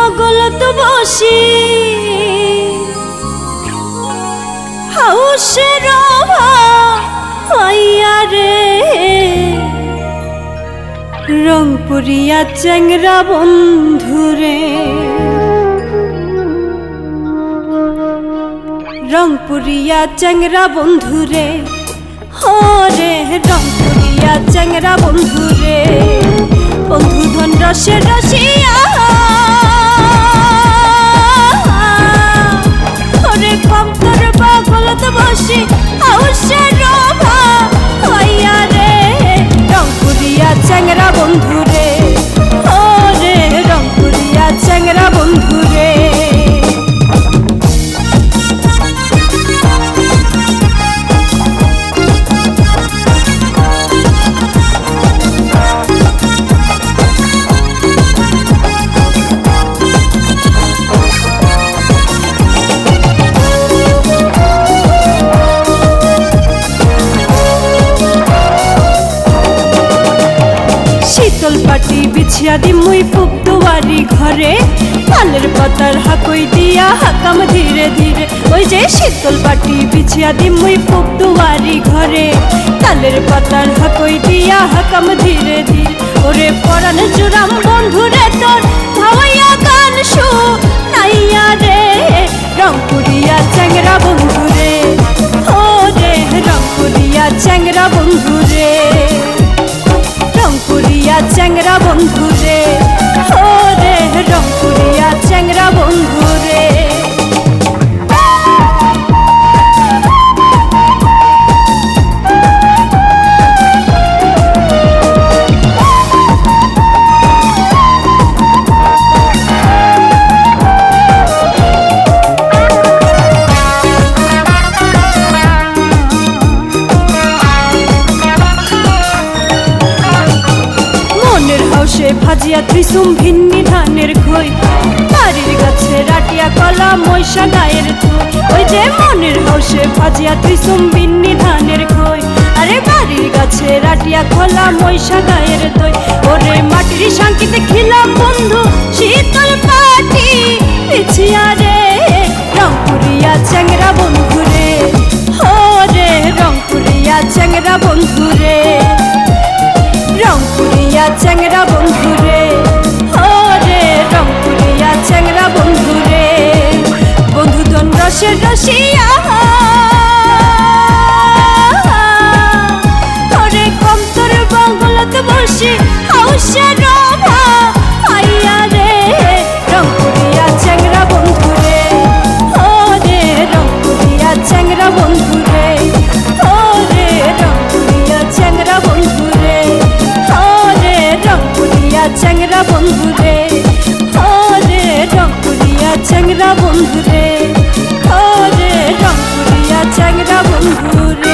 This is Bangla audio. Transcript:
তোর বগলত বসি। হাউসের রে। রংপুরিয়া চ্যাংরা বন্ধুরে। রংপুরিয়া চ্যাংরা বন্ধুরে। হরে রংপুরিয়া চ্যাংরা বন্ধুরে। বন্ধু ধন রসে রসিয়া বিছিয়া দি মুই পুক দুয়ারি ঘরে। তালের পাতার হাকই দিয়া হাকাম ধীরে ধীরে। ওই যে শীতল পাটি বিছিয়া দি মুই পুক দুয়ারি ঘরে। তালের পাতার হাকই দিয়া হাকাম ধীরে ধীরে। ওরে পরাণ জুরাম বন্ধুরে তোর ভাওয়াইয়া গান শু। নাইয়া রে রংপুরিয়া চ্যাংরা বন্ধুরে। ও রে রংপুরিয়া চ্যাংরা বন্ধুরে। চ্যাংরা হাউসে ভাজিয়া ত্রিসুম ভিন্নি ধানের খই। বাড়ির গাছে রাটিয়া কলা মৈশা গায়ের ওই যে মনের হাউসে ভাজিয়া ত্রিসুম ভিন্নি ধানের খই। আরে বাড়ির গাছে রাটিয়া কলা মৈশা গায়ের দই ওরে মাটির শান্তিতে খিলাম বন্ধু, শীতল পাটি। পিছিয়া রে রংপুরিয়া চ্যাংরা বন্ধু রে। ও রে রংপুরিয়া চ্যাংরা বন্ধুরে রসিয়া হরে কম তোর বঙ্গলত বসে হাউসে রভা আইয়া রে রংপুরিয়া চ্যাংরা বন্ধুরে হরে রংপুরিয়া চ্যাংরা বন্ধুরে হরে রংপুরিয়া চ্যাংরা বন্ধুরে হরে রংপুরিয়া চ্যাংরা বন্ধুরে হরে রংপুরিয়া চ্যাংরা বন্ধুরে খোঁজে রংপুরিয়া চ্যাংরা বন্ধুরে।